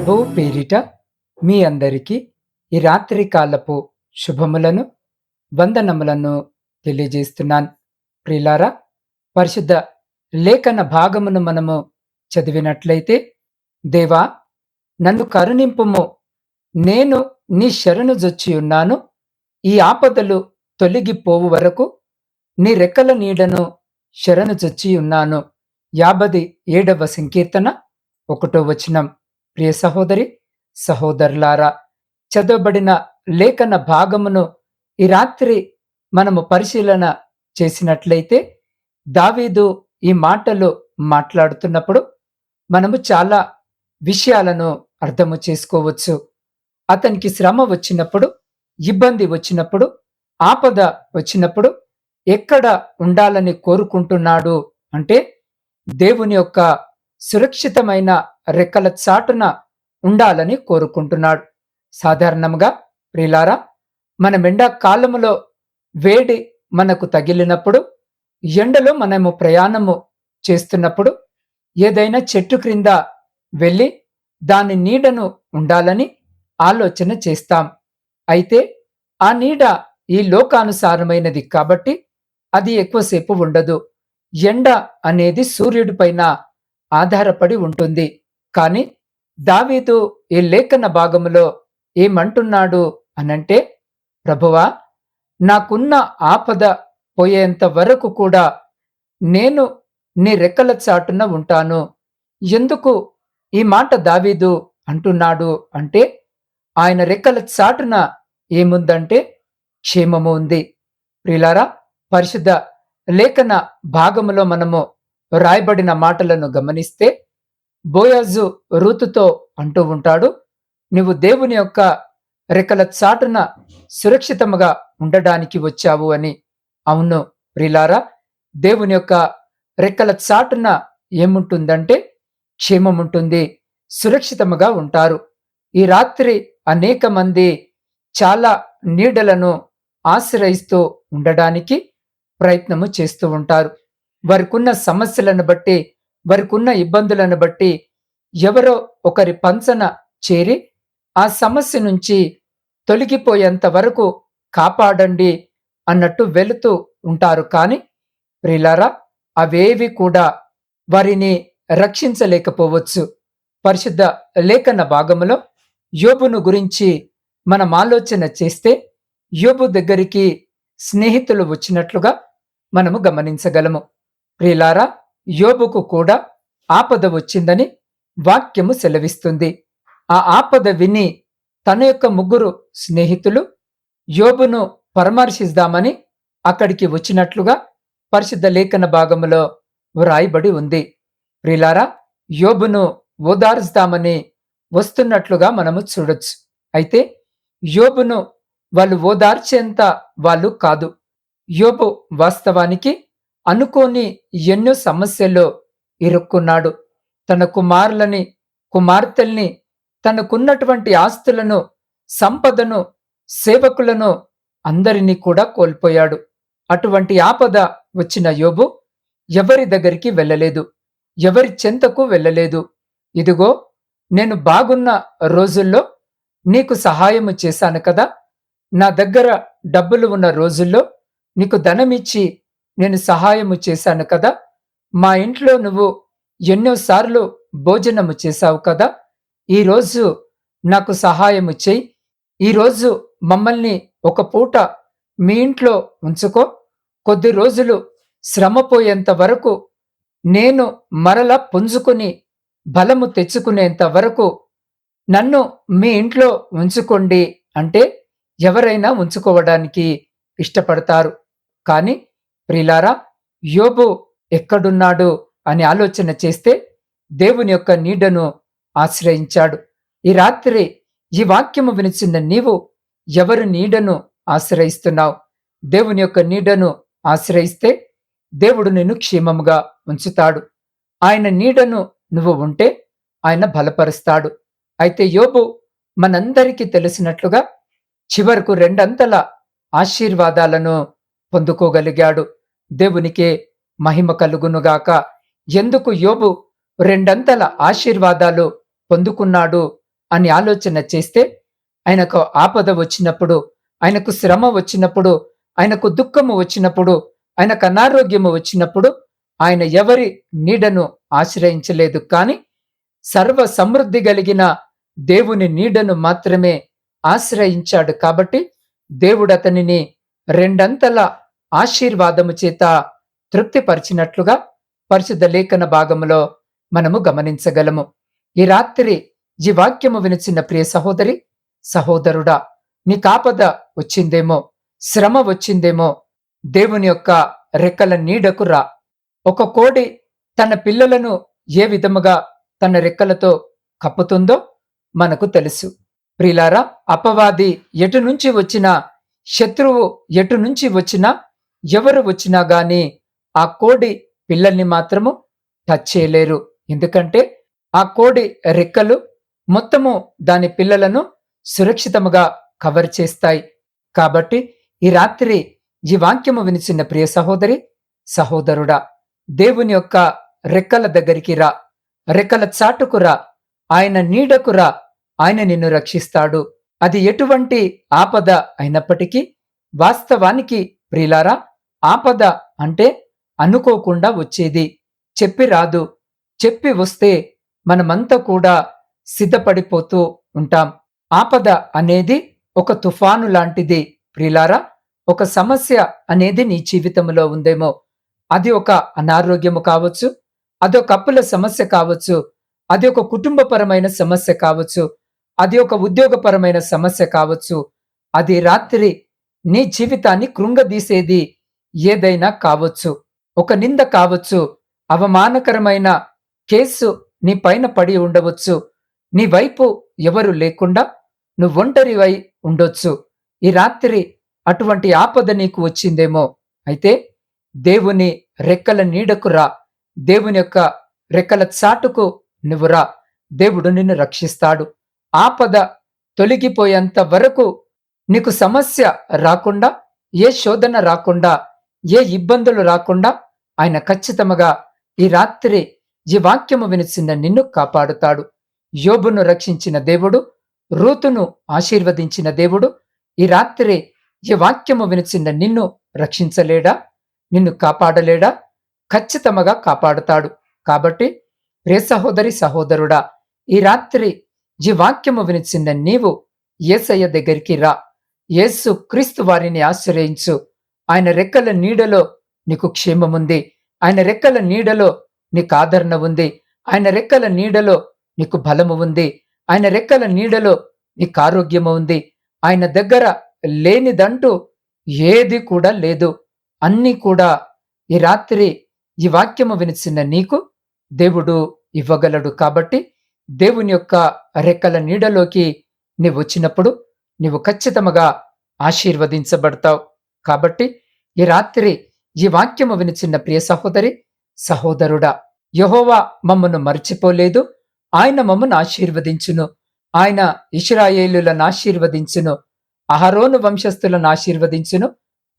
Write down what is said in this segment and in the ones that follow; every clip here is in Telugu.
ప్రభువు పేరిట మీ అందరికీ ఈ రాత్రి కాలపు శుభములను వందనములను తెలియజేస్తున్నాను. ప్రిలారా పరిశుద్ధ లేఖన భాగమును మనము చదివినట్లయితే దేవా నన్ను కరుణింపుము. నేను నీ శరణు జొచ్చి ఉన్నాను. ఈ ఆపదలు తొలగిపోవు వరకు నీ రెక్కల నీడను శరణు జొచ్చి ఉన్నాను. యాభది ఏడవ సంకీర్తన ఒకటో వచనం. ప్రియ సహోదరి సహోదరులారా చదవబడిన లేఖన భాగమును ఈ రాత్రి మనము పరిశీలన చేసినట్లయితే దావీదు ఈ మాటలు మాట్లాడుతున్నప్పుడు మనము చాలా విషయాలను అర్థము చేసుకోవచ్చు. అతనికి శ్రమ వచ్చినప్పుడు ఇబ్బంది వచ్చినప్పుడు ఆపద వచ్చినప్పుడు ఎక్కడ ఉండాలని కోరుకుంటున్నాడు అంటే దేవుని యొక్క సురక్షితమైన రెక్కల చాటున ఉండాలని కోరుకుంటున్నాడు. సాధారణంగా ప్రిలారా మనం ఎండాకాలములో వేడి మనకు తగిలినప్పుడు ఎండలో మనము ప్రయాణము చేస్తున్నప్పుడు ఏదైనా చెట్టు క్రింద వెళ్ళి దాని నీడను ఉండాలని ఆలోచన చేస్తాం. అయితే ఆ నీడ ఈ లోకానుసారమైనది కాబట్టి అది ఎక్కువసేపు ఉండదు. ఎండ అనేది సూర్యుడి పైన ఆధారపడి ఉంటుంది. కానీ దావీదు ఈ లేఖన భాగములో ఏమంటున్నాడు అనంటే ప్రభువా నాకున్న ఆపద పోయేంత వరకు కూడా నేను నీ రెక్కల చాటున ఉంటాను. ఎందుకు ఈ మాట దావీదు అంటున్నాడు అంటే ఆయన రెక్కల చాటున ఏముందంటే క్షేమము ఉంది. ప్రిలారా పరిశుద్ధ లేఖన భాగములో మనము రాయబడిన మాటలను గమనిస్తే బోయాజు రూతుతో అంటూ ఉంటాడు నువ్వు దేవుని యొక్క రెక్కల చాటున సురక్షితముగా ఉండడానికి వచ్చావు అని. అవును ప్రిలారా దేవుని యొక్క రెక్కల చాటున ఏముంటుందంటే క్షేమం ఉంటుంది సురక్షితముగా ఉంటారు. ఈ రాత్రి అనేక మంది చాలా నీడలను ఆశ్రయిస్తూ ఉండడానికి ప్రయత్నము చేస్తూ ఉంటారు. వారికున్న సమస్యలను బట్టి వారికున్న ఇబ్బందులను బట్టి ఎవరో ఒకరి పంచన చేరి ఆ సమస్య నుంచి తొలగిపోయేంత వరకు కాపాడండి అన్నట్టు వెళుతూ ఉంటారు. కానీ ప్రిలారా అవేవి కూడా వారిని రక్షించలేకపోవచ్చు. పరిశుద్ధ లేఖన భాగములో యోబును గురించి మనం ఆలోచన చేస్తే యోబు దగ్గరికి స్నేహితులు వచ్చినట్లుగా మనము గమనించగలము. ప్రిలారా యోబుకు కూడా ఆపద వచ్చిందని వాక్యము సెలవిస్తుంది. ఆ ఆపద విని తన యొక్క ముగ్గురు స్నేహితులు యోబును పరామర్శిద్దామని అక్కడికి వచ్చినట్లుగా పరిశుద్ధ లేఖన భాగములో వ్రాయబడి ఉంది. ప్రిలారా యోబును ఓదార్చుదామని వస్తున్నట్లుగా మనము చూడొచ్చు. అయితే యోబును వాళ్ళు ఓదార్చేంత వాళ్ళు కాదు. యోబు వాస్తవానికి అనుకోని ఎన్నో సమస్యల్లో ఇరుక్కున్నాడు. తన కుమారులని కుమార్తెల్ని తనకున్నటువంటి ఆస్తులను సంపదను సేవకులను అందరినీ కూడా కోల్పోయాడు. అటువంటి ఆపద వచ్చిన యోబు ఎవరి దగ్గరికి వెళ్ళలేదు. ఎవరి చెంతకు వెళ్ళలేదు. ఇదిగో నేను బాగున్న రోజుల్లో నీకు సహాయము చేశాను కదా. నా దగ్గర డబ్బులు ఉన్న రోజుల్లో నీకు ధనమిచ్చి నేను సహాయము చేశాను కదా? మా ఇంట్లో నువ్వు ఎన్నోసార్లు భోజనము చేశావు కదా? ఈరోజు నాకు సహాయము చేయి. ఈరోజు మమ్మల్ని ఒక పూట మీ ఇంట్లో ఉంచుకో. కొద్ది రోజులు శ్రమపోయేంత వరకు నేను మరల పుంజుకుని బలము తెచ్చుకునేంత వరకు నన్ను మీ ఇంట్లో ఉంచుకోండి అంటే ఎవరైనా ఉంచుకోవడానికి ఇష్టపడతారు. కానీ ప్రిలారా యోబు ఎక్కడున్నాడు అని ఆలోచన చేస్తే దేవుని యొక్క నీడను ఆశ్రయించాడు. ఈ రాత్రి ఈ వాక్యము వినిచిన నీవు ఎవరు నీడను ఆశ్రయిస్తున్నావు? దేవుని యొక్క నీడను ఆశ్రయిస్తే దేవుడు నిన్ను క్షేమముగా ఉంచుతాడు. ఆయన నీడను నువ్వు ఉంటే ఆయన బలపరుస్తాడు. అయితే యోబు మనందరికీ తెలిసినట్లుగా చివరకు రెండంతల ఆశీర్వాదాలను పొందుకోగలిగాడు. దేవునికే మహిమ కలుగునుగాక. ఎందుకు యోబు రెండంతల ఆశీర్వాదాలు పొందుకున్నాడు అని ఆలోచన చేస్తే ఆయనకు ఆపద వచ్చినప్పుడు ఆయనకు శ్రమ వచ్చినప్పుడు ఆయనకు దుఃఖము వచ్చినప్పుడు ఆయనకు అనారోగ్యము వచ్చినప్పుడు ఆయన ఎవరి నీడను ఆశ్రయించలేదు. కానీ సర్వ సమృద్ధి కలిగిన దేవుని నీడను మాత్రమే ఆశ్రయించాడు కాబట్టి దేవుడు అతనిని రెండంతల ఆశీర్వాదము చేత తృప్తిపరిచినట్లుగా పరిశుద్ధ లేఖన భాగములో మనము గమనించగలము. ఈ రాత్రి ఈ వాక్యము వినిచిన ప్రియ సహోదరి సహోదరుడా నీ కాపద వచ్చిందేమో శ్రమ వచ్చిందేమో దేవుని యొక్క రెక్కల నీడకు రా. ఒక కోడి తన పిల్లలను ఏ విధముగా తన రెక్కలతో కప్పుతుందో మనకు తెలుసు. ప్రిలారా అపవాది ఎటు నుంచి వచ్చినా శత్రువు ఎటు నుంచి వచ్చినా ఎవరు వచ్చినా గాని ఆ కోడి పిల్లల్ని మాత్రము టచ్ చేయలేరు. ఎందుకంటే ఆ కోడి రెక్కలు మొత్తము దాని పిల్లలను సురక్షితముగా కవర్ చేస్తాయి. కాబట్టి ఈ రాత్రి ఈ వాక్యము వినిచిన ప్రియ సహోదరి సహోదరుడా దేవుని యొక్క రెక్కల దగ్గరికి రా. రెక్కల చాటుకు రా. ఆయన నీడకు రా. ఆయన నిన్ను రక్షిస్తాడు. అది ఎటువంటి ఆపద అయినప్పటికీ వాస్తవానికి ప్రియులారా ఆపద అంటే అనుకోకుండా వచ్చేది. చెప్పి రాదు. చెప్పి వస్తే మనమంతా కూడా సిద్ధపడిపోతూ ఉంటాం. ఆపద అనేది ఒక తుఫాను లాంటిది. ప్రిలారా ఒక సమస్య అనేది నీ జీవితంలో ఉందేమో. అది ఒక అనారోగ్యము కావచ్చు అది ఒక అప్పుల సమస్య కావచ్చు అది ఒక కుటుంబపరమైన సమస్య కావచ్చు అది ఒక ఉద్యోగపరమైన సమస్య కావచ్చు. అది రాత్రి నీ జీవితాన్ని కృంగదీసేది. ఏదైనా కావచ్చు. ఒక నింద కావచ్చు. అవమానకరమైన కేసు నీ పైన పడి ఉండవచ్చు. నీ వైపు ఎవరు లేకుండా నువ్వు ఒంటరివై ఉండొచ్చు. ఈ రాత్రి అటువంటి ఆపద నీకు వచ్చిందేమో. అయితే దేవుని రెక్కల నీడకు రా. దేవుని యొక్క రెక్కల చాటుకు నువ్వు రా. దేవుడు నిన్ను రక్షిస్తాడు. ఆపద తొలగిపోయేంత వరకు నీకు సమస్య రాకుండా ఏ శోధన రాకుండా ఏ ఇబ్బందులు రాకుండా ఆయన ఖచ్చితంగా ఈ రాత్రి ఈ వాక్యము వినిసిన నిన్ను కాపాడుతాడు. యోబును రక్షించిన దేవుడు రూతును ఆశీర్వదించిన దేవుడు ఈ రాత్రి ఈ వాక్యము వినిచిన నిన్ను రక్షించలేడా? నిన్ను కాపాడలేడా? ఖచ్చితంగా కాపాడుతాడు. కాబట్టి ప్రే సహోదరి సహోదరుడా ఈ రాత్రి ఈ వాక్యము వినిచిన నీవు ఏసయ్య దగ్గరికి రా. యేసు క్రీస్తు వారిని ఆశ్రయించు. ఆయన రెక్కల నీడలో నీకు క్షేమముంది ఆయన రెక్కల నీడలో నీకు ఆదరణ ఉంది. ఆయన రెక్కల నీడలో నీకు బలము ఉంది. ఆయన రెక్కల నీడలో నీకు ఆరోగ్యము ఉంది. ఆయన దగ్గర లేనిదంటూ ఏది కూడా లేదు. అన్నీ కూడా ఈ రాత్రి ఈ వాక్యము వినిచిన నీకు దేవుడు ఇవ్వగలడు. కాబట్టి దేవుని యొక్క రెక్కల నీడలోకి నీవు వచ్చినప్పుడు నీవు ఖచ్చితముగా ఆశీర్వదించబడతావు. కాబట్టి ఈ రాత్రి ఈ వాక్యము వినిచిన్న ప్రియ సహోదరి సహోదరుడా యహోవా మమ్మను మర్చిపోలేదు. ఆయన మమ్మను ఆశీర్వదించును. ఆయన ఇష్రాయేలులను ఆశీర్వదించును. అహరోను వంశస్థులను ఆశీర్వదించును.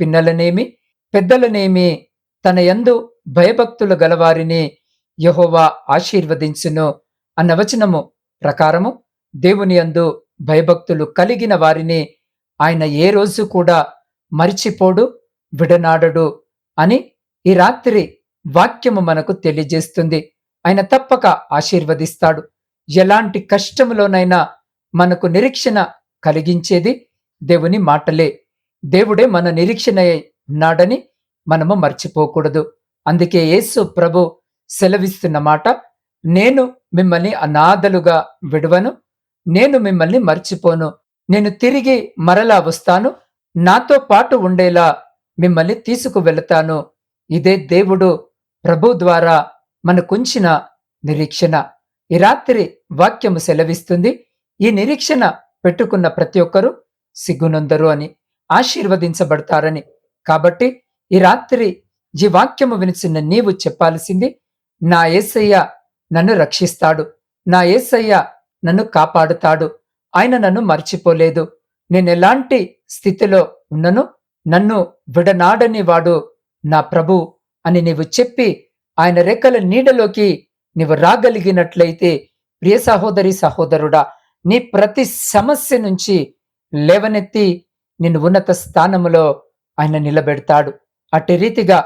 పిన్నలనేమి పెద్దలనేమి తన యందు భయభక్తులు గలవారిని యహోవా ఆశీర్వదించును అన్న వచనము ప్రకారము దేవుని యందు భయభక్తులు కలిగిన వారిని ఆయన ఏ రోజు కూడా మరిచిపోడు విడనాడడు అని ఈ రాత్రి వాక్యము మనకు తెలియజేస్తుంది. ఆయన తప్పక ఆశీర్వదిస్తాడు. ఎలాంటి కష్టములోనైనా మనకు నిరీక్షణ కలిగించేది దేవుని మాటలే. దేవుడే మన నిరీక్షణ ఉన్నాడని మనము మర్చిపోకూడదు. అందుకే యేసు ప్రభు సెలవిస్తున్న మాట నేను మిమ్మల్ని అనాథలుగా విడవను నేను మిమ్మల్ని మర్చిపోను నేను తిరిగి మరలా వస్తాను నాతో పాటు ఉండేలా మిమ్మల్ని తీసుకువెళతాను. ఇదే దేవుడు ప్రభు ద్వారా మనకుంచిన నిరీక్షణ. ఈ రాత్రి వాక్యము సెలవిస్తుంది. ఈ నిరీక్షణ పెట్టుకున్న ప్రతి ఒక్కరూ సిగ్గునందరు అని ఆశీర్వదించబడతారని. కాబట్టి ఈ రాత్రి ఈ వాక్యము వినిచిన నీవు చెప్పాల్సింది నా ఏసయ్య నన్ను రక్షిస్తాడు. నా ఏసయ్య నన్ను కాపాడుతాడు. ఆయన నన్ను మర్చిపోలేదు. నేను ఎలాంటి స్థితిలో ఉన్నను నన్ను విడనాడని వాడు నా ప్రభు అని నీవు చెప్పి ఆయన రెక్కల నీడలోకి నీవు రాగలిగినట్లయితే ప్రియ సహోదరి సహోదరుడా నీ ప్రతి సమస్య నుంచి లేవనెత్తి నిన్ను ఉన్నత స్థానములో ఆయన నిలబెడతాడు. అట్టి రీతిగా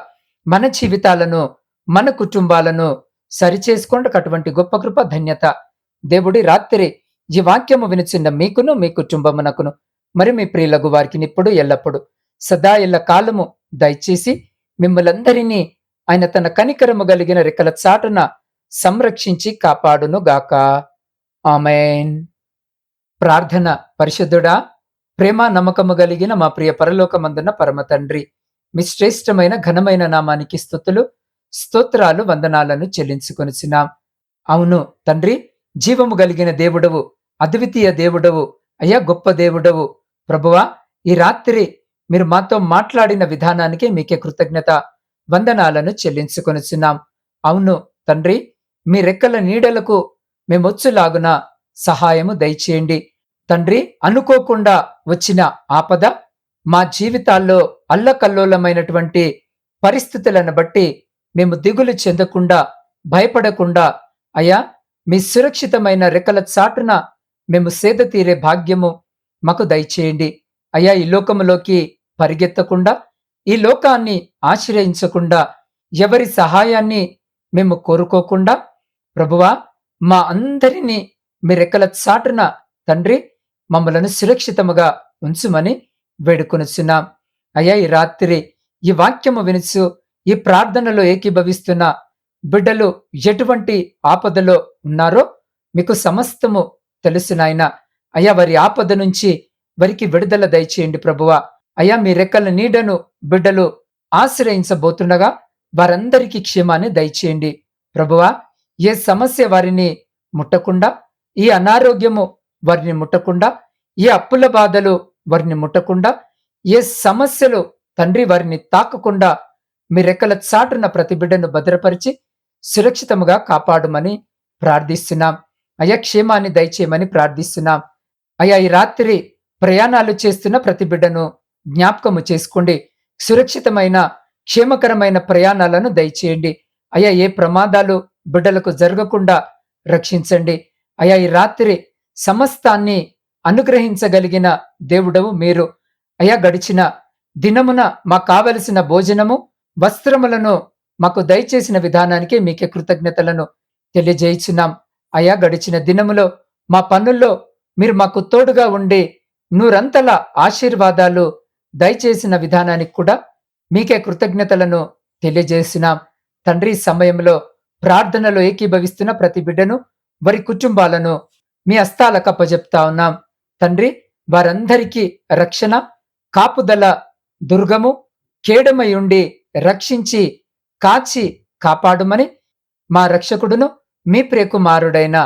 మన జీవితాలను మన కుటుంబాలను సరిచేసుకోండి అటువంటి గొప్ప కృప ధన్యత. దేవుడి రాత్రి ఈ వాక్యము వినిచిన్న మీకును మీ కుటుంబమునకును. మరి మీ ప్రియులకు వారికి ఇప్పుడు ఎల్లప్పుడు. సదా ఎల్ల కాలము దయచేసి మిమ్మలందరినీ ఆయన తన కనికరము కలిగిన రెక్కల చాటున సంరక్షించి కాపాడును గాక. ఆమెన్. ప్రార్థన పరిశుద్ధుడా ప్రేమ నమ్మకము కలిగిన మా ప్రియ పరలోకమందున్న పరమ తండ్రి మీ శ్రేష్టమైన ఘనమైన నామానికి స్థుతులు స్తోత్రాలు వందనాలను చెల్లించుకొనిచున్నాం. అవును తండ్రి జీవము కలిగిన దేవుడవు అద్వితీయ దేవుడవు అయ్యా గొప్ప దేవుడవు ప్రభువా ఈ రాత్రి మీరు మాతో మాట్లాడిన విధానానికి మీకే కృతజ్ఞత వందనాలను చెల్లించుకొనిచున్నాం. అవును తండ్రి మీ రెక్కల నీడలకు మేమొచ్చులాగున సహాయము దయచేయండి. తండ్రి అనుకోకుండా వచ్చిన ఆపద మా జీవితాల్లో అల్లకల్లోలమైనటువంటి పరిస్థితులను బట్టి మేము దిగులు చెందకుండా భయపడకుండా అయ్యా మీ సురక్షితమైన రెక్కల చాటున మేము సేద తీరే భాగ్యము. మాకు దయచేయండి. అయ్యా ఈ లోకములోకి పరిగెత్తకుండా ఈ లోకాన్ని ఆశ్రయించకుండా ఎవరి సహాయాన్ని మేము కోరుకోకుండా ప్రభువా మా అందరినీ మీ రెక్కల చాటున తండ్రి మమ్మలను సురక్షితముగా ఉంచుమని వేడుకొనుచున్నాం. అయ్యా ఈ రాత్రి ఈ వాక్యము వినుచు ఈ ప్రార్థనలో ఏకీభవిస్తున్న బిడ్డలు ఎటువంటి ఆపదలో ఉన్నారో మీకు సమస్తము తెలుసు నాయన. అయ్యా వారి ఆపద నుంచి వారికి విడుదల దయచేయండి ప్రభువా. అయ్యా మీ రెక్కల నీడను బిడ్డలు ఆశ్రయించబోతుండగా వారందరికీ క్షేమాన్ని దయచేయండి. ప్రభువా ఏ సమస్య వారిని ముట్టకుండా ఈ అనారోగ్యము వారిని ముట్టకుండా ఏ అప్పుల బాధలు వారిని ముట్టకుండా ఏ సమస్యలు తండ్రి వారిని తాకకుండా మీ రెక్కల చాటున ప్రతి బిడ్డను భద్రపరిచి సురక్షితముగా కాపాడమని ప్రార్థిస్తున్నాం. అయ్యా క్షేమాన్ని దయచేయమని ప్రార్థిస్తున్నాం. అయ్యా ఈ రాత్రి ప్రయాణాలు చేస్తున్న ప్రతి బిడ్డను జ్ఞాపకము చేసుకోండి. సురక్షితమైన క్షేమకరమైన ప్రయాణాలను దయచేయండి. అయ్యా ఏ ప్రమాదాలు బిడ్డలకు జరగకుండా రక్షించండి. అయ్యా ఈ రాత్రి సమస్తాన్ని అనుగ్రహించగలిగిన దేవుడవు మీరు. అయ్యా గడిచిన దినమున మాకు కావలసిన భోజనము వస్త్రములను మాకు దయచేసిన విధానానికి మీకే కృతజ్ఞతలను తెలియజేయుచున్నాం. అయా గడిచిన దినములో మా పనుల్లో మీరు మాకు తోడుగా ఉండి నూరంతల ఆశీర్వాదాలు దయచేసిన విధానానికి కూడా మీకే కృతజ్ఞతలను తెలియజేసినాం తండ్రి సమయంలో ప్రార్థనలో ఏకీభవిస్తున్న ప్రతి బిడ్డను వారి కుటుంబాలను మీ హస్తాలకు అప్పజెప్తా ఉన్నాం. తండ్రి వారందరికీ రక్షణ కాపుదల దుర్గము కేడమై ఉండి రక్షించి కాచి కాపాడుమని మా రక్షకుడును మీ ప్రియకుమారుడైన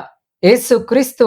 యేసు క్రీస్తు